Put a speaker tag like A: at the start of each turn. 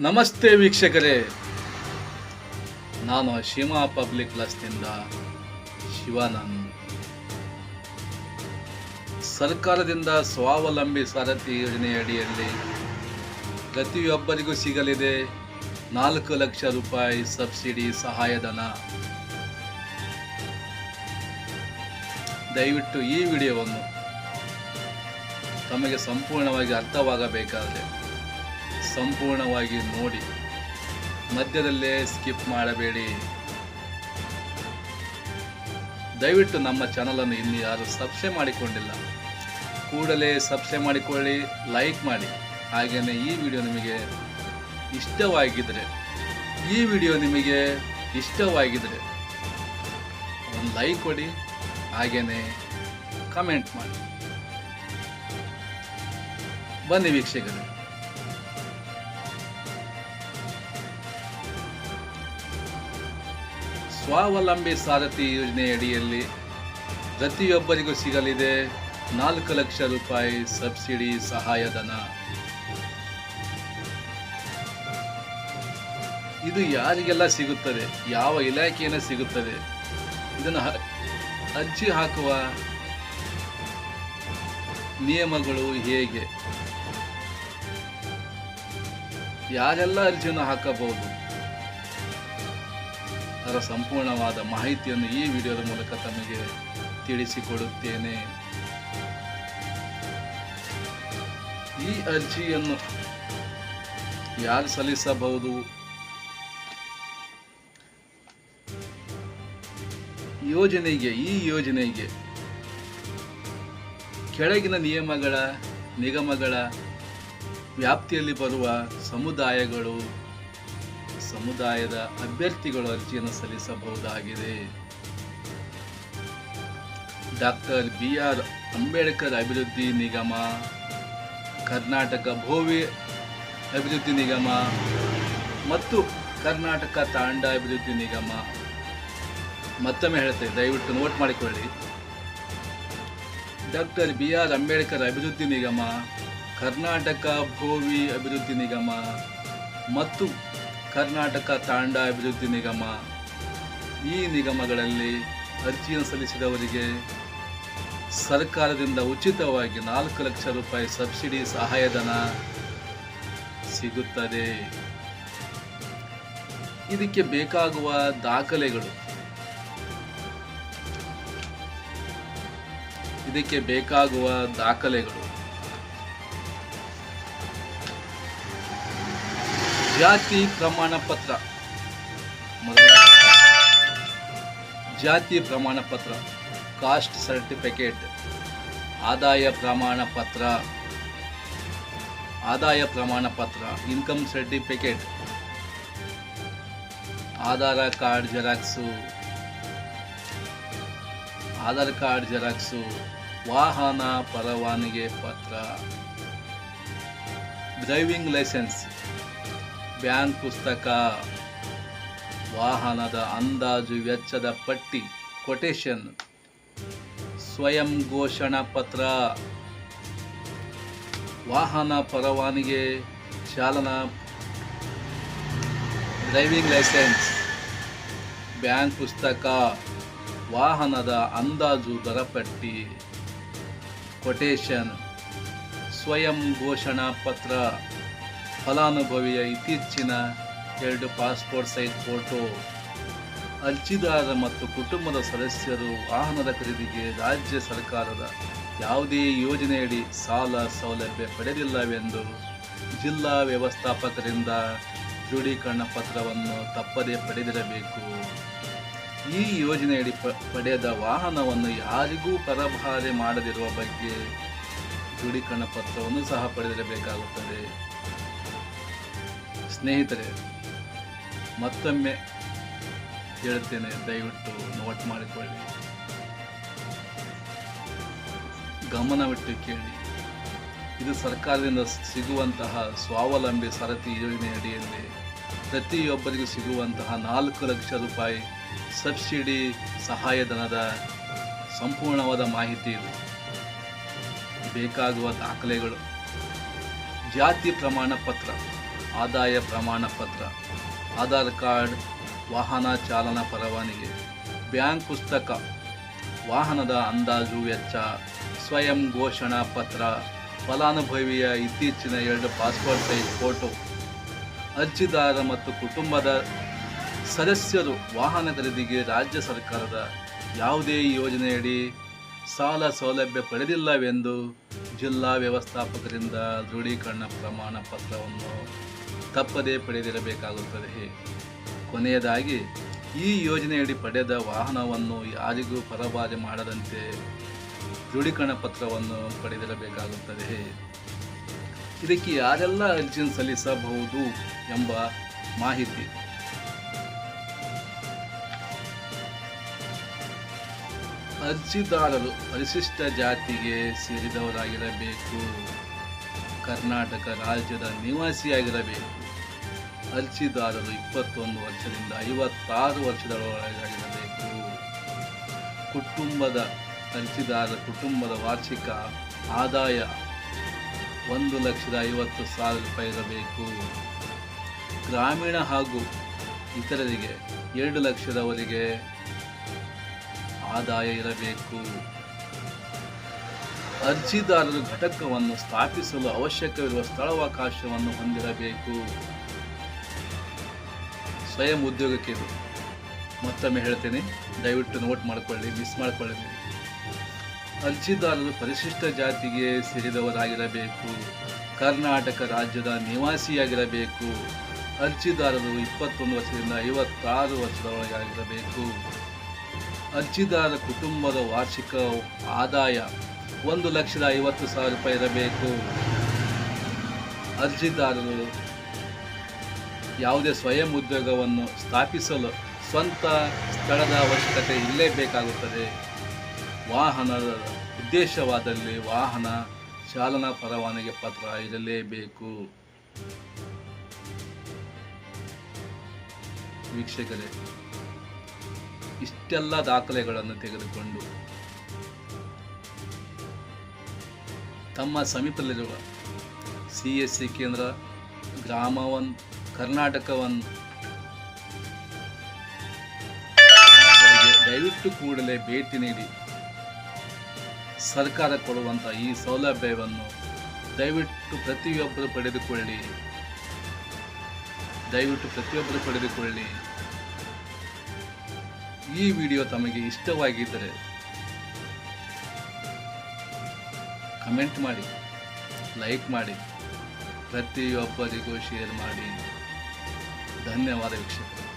A: ನಮಸ್ತೆ ವೀಕ್ಷಕರೇ. ನಾನು ಶಿಮಾ ಪಬ್ಲಿಕ್ ಕ್ಲಾಸ್ನಿಂದ ಶಿವಾನಂದ್ ಸರ್ಕಾರದಿಂದ ಸ್ವಾವಲಂಬಿ ಸಾರಥಿ ಯೋಜನೆ ಅಡಿಯಲ್ಲಿ ಪ್ರತಿಯೊಬ್ಬರಿಗೂ ಸಿಗಲಿದೆ ನಾಲ್ಕು ಲಕ್ಷ ರೂಪಾಯಿ ಸಬ್ಸಿಡಿ ಸಹಾಯಧನ. ದಯವಿಟ್ಟು ಈ ವಿಡಿಯೋವನ್ನು ತಮಗೆ ಸಂಪೂರ್ಣವಾಗಿ ಅರ್ಥವಾಗಬೇಕಾದರೆ ಸಂಪೂರ್ಣವಾಗಿ ನೋಡಿ. ಮಧ್ಯದಲ್ಲೇ ಸ್ಕಿಪ್ ಮಾಡಬೇಡಿ. ದಯವಿಟ್ಟು ನಮ್ಮ ಚಾನಲನ್ನು ಇನ್ನು ಯಾರು ಸಬ್ಸ್ಕ್ರೈಬ್ ಮಾಡಿಕೊಂಡಿಲ್ಲ. ಕೂಡಲೇ ಸಬ್ಸ್ಕ್ರೈಬ್ ಮಾಡಿಕೊಳ್ಳಿ, ಲೈಕ್ ಮಾಡಿ. ಹಾಗೆಯೇ ಈ ವಿಡಿಯೋ ನಿಮಗೆ ಇಷ್ಟವಾಗಿದ್ದರೆ ಈ ವಿಡಿಯೋ ನಿಮಗೆ ಇಷ್ಟವಾಗಿದ್ದರೆ ಒಂದು ಲೈಕ್ ಕೊಡಿ ಹಾಗೆಯೇ ಕಮೆಂಟ್ ಮಾಡಿ. ಬನ್ನಿ ವೀಕ್ಷಕರೇ. ಸ್ವಾವಲಂಬಿ ಸಾರಥಿ ಯೋಜನೆ ಅಡಿಯಲ್ಲಿ ಪ್ರತಿಯೊಬ್ಬರಿಗೂ ಸಿಗಲಿದೆ ನಾಲ್ಕು ಲಕ್ಷ ರೂಪಾಯಿ ಸಬ್ಸಿಡಿ ಸಹಾಯಧನ ಇದು ಯಾರಿಗೆಲ್ಲ ಸಿಗುತ್ತದೆ? ಯಾವ ಇಲಾಖೆಯನ್ನು ಸಿಗುತ್ತದೆ? ಇದನ್ನು ಅರ್ಜಿ ಹಾಕುವ ನಿಯಮಗಳು ಹೇಗೆ? ಯಾರೆಲ್ಲ ಅರ್ಜಿಯನ್ನು ಹಾಕಬಹುದು? ಅದರ ಸಂಪೂರ್ಣವಾದ ಮಾಹಿತಿಯನ್ನು ಈ ವಿಡಿಯೋದ ಮೂಲಕ ತಮಗೆ ತಿಳಿಸಿಕೊಡುತ್ತೇನೆ. ಈ ಅರ್ಜಿಯನ್ನು ಯಾರು ಸಲ್ಲಿಸಬಹುದು? ಯೋಜನೆಗೆ, ಈ ಯೋಜನೆಗೆ ಕೆಳಗಿನ ನಿಯಮಗಳ, ನಿಗಮಗಳ ವ್ಯಾಪ್ತಿಯಲ್ಲಿ ಬರುವ ಸಮುದಾಯಗಳು ಸಮುದಾಯದ ಅಭ್ಯರ್ಥಿಗಳು ಅರ್ಜಿಯನ್ನು ಸಲ್ಲಿಸಬಹುದಾಗಿದೆ. ಡಾಕ್ಟರ್ ಬಿ ಆರ್ ಅಂಬೇಡ್ಕರ್ ಅಭಿವೃದ್ಧಿ ನಿಗಮ, ಕರ್ನಾಟಕ ಭೋವಿ ಅಭಿವೃದ್ಧಿ ನಿಗಮ ಮತ್ತು ಕರ್ನಾಟಕ ತಾಂಡ ಅಭಿವೃದ್ಧಿ ನಿಗಮ. ಮತ್ತೊಮ್ಮೆ ಹೇಳ್ತೇವೆ ದಯವಿಟ್ಟು ನೋಟ್ ಮಾಡಿಕೊಳ್ಳಿ. ಡಾಕ್ಟರ್ ಬಿ ಆರ್ ಅಂಬೇಡ್ಕರ್ ಅಭಿವೃದ್ಧಿ ನಿಗಮ, ಕರ್ನಾಟಕ ಭೋವಿ ಅಭಿವೃದ್ಧಿ ನಿಗಮ ಮತ್ತು ಕರ್ನಾಟಕ ತಾಂಡ ಅಭಿವೃದ್ಧಿ ನಿಗಮ ಈ ನಿಗಮಗಳಲ್ಲಿ ಅರ್ಜಿಯನ್ನು ಸಲ್ಲಿಸಿದವರಿಗೆ ಸರ್ಕಾರದಿಂದ ಉಚಿತವಾಗಿ ನಾಲ್ಕು ಲಕ್ಷ ರೂಪಾಯಿ ಸಬ್ಸಿಡಿ ಸಹಾಯಧನ ಸಿಗುತ್ತದೆ. ಇದಕ್ಕೆ ಬೇಕಾಗುವ ದಾಖಲೆಗಳು. ಇದಕ್ಕೆ ಬೇಕಾಗುವ ದಾಖಲೆಗಳು. ಜಾತಿ ಪ್ರಮಾಣ ಪತ್ರ. ಜಾತಿ ಪ್ರಮಾಣ ಪತ್ರ, ಕಾಸ್ಟ್ ಸರ್ಟಿಫಿಕೇಟ್, ಆದಾಯ ಪ್ರಮಾಣ ಪತ್ರ, ಆದಾಯ ಪ್ರಮಾಣ ಪತ್ರ, income certificate, Aadhaar card xerox, Aadhaar card xerox, ವಾಹನ ಪರವಾನಿಗೆ ಪತ್ರ, ಡ್ರೈವಿಂಗ್ ಲೈಸೆನ್ಸ್. ಬ್ಯಾಂಕ್ ಪುಸ್ತಕ ವಾಹನದ ಅಂದಾಜು ವೆಚ್ಚದ ಪಟ್ಟಿ ಕೊಟೇಶನ್ ಸ್ವಯಂ ಘೋಷಣಾ ಪತ್ರ, ವಾಹನ ಪರವಾನಗಿ ಚಾಲನಾ ಡ್ರೈವಿಂಗ್ ಲೈಸೆನ್ಸ್ ಬ್ಯಾಂಕ್ ಪುಸ್ತಕ ವಾಹನದ ಅಂದಾಜು ದರ ಪಟ್ಟಿ ಕೊಟೇಶನ್ ಸ್ವಯಂ ಘೋಷಣಾ ಪತ್ರ. ಫಲಾನುಭವಿಯ ಇತ್ತೀಚಿನ ಎರಡು ಪಾಸ್ಪೋರ್ಟ್ ಸೈಜ್ ಫೋಟೋ. ಅರ್ಜಿದಾರ ಮತ್ತು ಕುಟುಂಬದ ಸದಸ್ಯರು ವಾಹನದ ಖರೀದಿಗೆ ರಾಜ್ಯ ಸರ್ಕಾರದ ಯಾವುದೇ ಯೋಜನೆಯಡಿ ಸಾಲ ಸೌಲಭ್ಯ ಪಡೆದಿಲ್ಲವೆಂದು ಜಿಲ್ಲಾ ವ್ಯವಸ್ಥಾಪಕರಿಂದ ದೃಢೀಕರಣ ಪತ್ರವನ್ನು ತಪ್ಪದೇ ಪಡೆದಿರಬೇಕು. ಈ ಯೋಜನೆಯಡಿ ಪ, ಪಡೆದ ವಾಹನವನ್ನು ಯಾರಿಗೂ ಪರಭಾರೆ ಮಾಡದಿರುವ ಬಗ್ಗೆ ದೃಢೀಕರಣ ಪತ್ರವನ್ನು ಸಹ ಪಡೆದಿರಬೇಕಾಗುತ್ತದೆ. ಸ್ನೇಹಿತರೆ, ಮತ್ತೊಮ್ಮೆ ಹೇಳ್ತೇನೆ ದಯವಿಟ್ಟು ನೋಟ್ ಮಾಡಿಕೊಳ್ಳಿ. ಗಮನವಿಟ್ಟು ಕೇಳಿ. ಇದು ಸರ್ಕಾರದಿಂದ ಸಿಗುವಂತಹ ಸ್ವಾವಲಂಬಿ ಸರತಿ ಯೋಜನೆ ಅಡಿಯಲ್ಲಿ ಪ್ರತಿಯೊಬ್ಬರಿಗೂ ಸಿಗುವಂತಹ ನಾಲ್ಕು ಲಕ್ಷ ರೂಪಾಯಿ ಸಬ್ಸಿಡಿ ಸಹಾಯಧನದ ಸಂಪೂರ್ಣವಾದ ಮಾಹಿತಿ ಇದು. ಬೇಕಾಗುವ ದಾಖಲೆಗಳು. ಜಾತಿ ಪ್ರಮಾಣ ಪತ್ರ ಆದಾಯ ಪ್ರಮಾಣ ಪತ್ರ, ಆಧಾರ್ ಕಾರ್ಡ್, ವಾಹನ ಚಾಲನಾ ಪರವಾನಗಿ, ಬ್ಯಾಂಕ್ ಪುಸ್ತಕ, ವಾಹನದ ಅಂದಾಜು ವೆಚ್ಚ, ಸ್ವಯಂ ಘೋಷಣಾ ಪತ್ರ, ಫಲಾನುಭವಿಯ ಇತ್ತೀಚಿನ ಎರಡು ಪಾಸ್ಪೋರ್ಟ್ ಸೈಜ್ ಫೋಟೋ, ಅರ್ಜಿದಾರ ಮತ್ತು ಕುಟುಂಬದ ಸದಸ್ಯರು ವಾಹನ ಖರೀದಿಗೆ ರಾಜ್ಯ ಸರ್ಕಾರದ ಯಾವುದೇ ಯೋಜನೆಯಡಿ ಸಾಲ ಸೌಲಭ್ಯ ಪಡೆದಿಲ್ಲವೆಂದು ಜಿಲ್ಲಾ ವ್ಯವಸ್ಥಾಪಕರಿಂದ ದೃಢೀಕರಣ ಪ್ರಮಾಣ ಪತ್ರವನ್ನು ತಪ್ಪದೇ ಪಡೆದಿರಬೇಕಾಗುತ್ತದೆ. ಕೊನೆಯದಾಗಿ, ಈ ಯೋಜನೆಯಡಿ ಪಡೆದ ವಾಹನವನ್ನು ಯಾರಿಗೂ ಪರಭಾಜೆ ಮಾಡದಂತೆ ದೃಢೀಕರಣ ಪತ್ರವನ್ನು ಪಡೆದಿರಬೇಕಾಗುತ್ತದೆ. ಇದಕ್ಕೆ ಯಾರೆಲ್ಲ ಅರ್ಜಿಯನ್ನು ಸಲ್ಲಿಸಬಹುದು ಎಂಬ ಮಾಹಿತಿ. ಅರ್ಜಿದಾರರು ಪರಿಶಿಷ್ಟ ಜಾತಿಗೆ ಸೇರಿದವರಾಗಿರಬೇಕು. ಕರ್ನಾಟಕ ರಾಜ್ಯದ ನಿವಾಸಿಯಾಗಿರಬೇಕು. ಅರ್ಜಿದಾರರು ಇಪ್ಪತ್ತೊಂದು ವರ್ಷದಿಂದ ಐವತ್ತಾರು ವರ್ಷದೊಳಗಾಗಿರಬೇಕು ಕುಟುಂಬದ ಅರ್ಜಿದಾರರ ಕುಟುಂಬದ ವಾರ್ಷಿಕ ಆದಾಯ ಒಂದು ಲಕ್ಷದ ಐವತ್ತು ಸಾವಿರ ರೂಪಾಯಿ ಇರಬೇಕು. ಗ್ರಾಮೀಣ ಹಾಗೂ ಇತರರಿಗೆ ಎರಡು ಲಕ್ಷದವರೆಗೆ ಆದಾಯ ಇರಬೇಕು. ಅರ್ಜಿದಾರರು ಘಟಕವನ್ನು ಸ್ಥಾಪಿಸಲು ಅವಶ್ಯಕವಿರುವ ಸ್ಥಳಾವಕಾಶವನ್ನು ಹೊಂದಿರಬೇಕು. ಸ್ವಯಂ ಉದ್ಯೋಗಕ್ಕೆ ಇದು ಮತ್ತೊಮ್ಮೆ ಹೇಳ್ತೇನೆ, ದಯವಿಟ್ಟು ನೋಟ್ ಮಾಡಿಕೊಳ್ಳಿ, ಮಿಸ್ ಮಾಡಿಕೊಳ್ಳಿ. ಅರ್ಜಿದಾರರು ಪರಿಶಿಷ್ಟ ಜಾತಿಗೆ ಸೇರಿದವರಾಗಿರಬೇಕು. ಕರ್ನಾಟಕ ರಾಜ್ಯದ ನಿವಾಸಿಯಾಗಿರಬೇಕು. ಅರ್ಜಿದಾರರು ಇಪ್ಪತ್ತೊಂದು ವರ್ಷದಿಂದ ಐವತ್ತಾರು ವರ್ಷದೊಳಗಾಗಿರಬೇಕು ಅರ್ಜಿದಾರ ಕುಟುಂಬದ ವಾರ್ಷಿಕ ಆದಾಯ ಒಂದು ಲಕ್ಷದ ಐವತ್ತು ಸಾವಿರ ರೂಪಾಯಿ ಇರಬೇಕು. ಅರ್ಜಿದಾರರು ಯಾವುದೇ ಸ್ವಯಂ ಉದ್ಯೋಗವನ್ನು ಸ್ಥಾಪಿಸಲು ಸ್ವಂತ ಸ್ಥಳದ ಅವಶ್ಯಕತೆ ಇಲ್ಲೇ ಬೇಕಾಗುತ್ತದೆ. ವಾಹನದ ಉದ್ದೇಶವಾದಲ್ಲಿ ವಾಹನ ಚಾಲನಾ ಪರವಾನಗಿ ಪತ್ರ ಇರಲೇಬೇಕು. ವೀಕ್ಷಕರೇ, ಇಷ್ಟೆಲ್ಲ ದಾಖಲೆಗಳನ್ನು ತೆಗೆದುಕೊಂಡು ತಮ್ಮ ಸಮೀಪದಲ್ಲಿರುವ ಸಿ ಎಸ್ ಸಿ ಕೇಂದ್ರ ಗ್ರಾಮವನ್, ಕರ್ನಾಟಕವನ್ ದಯವಿಟ್ಟು ಕೂಡಲೇ ಭೇಟಿ ನೀಡಿ. ಸರ್ಕಾರ ಕೊಡುವಂಥ ಈ ಸೌಲಭ್ಯವನ್ನು ದಯವಿಟ್ಟು ಪ್ರತಿಯೊಬ್ಬರು ಪಡೆದುಕೊಳ್ಳಿ. ದಯವಿಟ್ಟು ಪ್ರತಿಯೊಬ್ಬರು ಪಡೆದುಕೊಳ್ಳಿ. ಈ ವಿಡಿಯೋ ತಮಗೆ ಇಷ್ಟವಾಗಿದ್ದರೆ ಕಮೆಂಟ್ ಮಾಡಿ ಲೈಕ್ ಮಾಡಿ ಪ್ರತಿಯೊಬ್ಬರಿಗೂ ಶೇರ್ ಮಾಡಿ. ಧನ್ಯವಾದ ವೀಕ್ಷಕರು.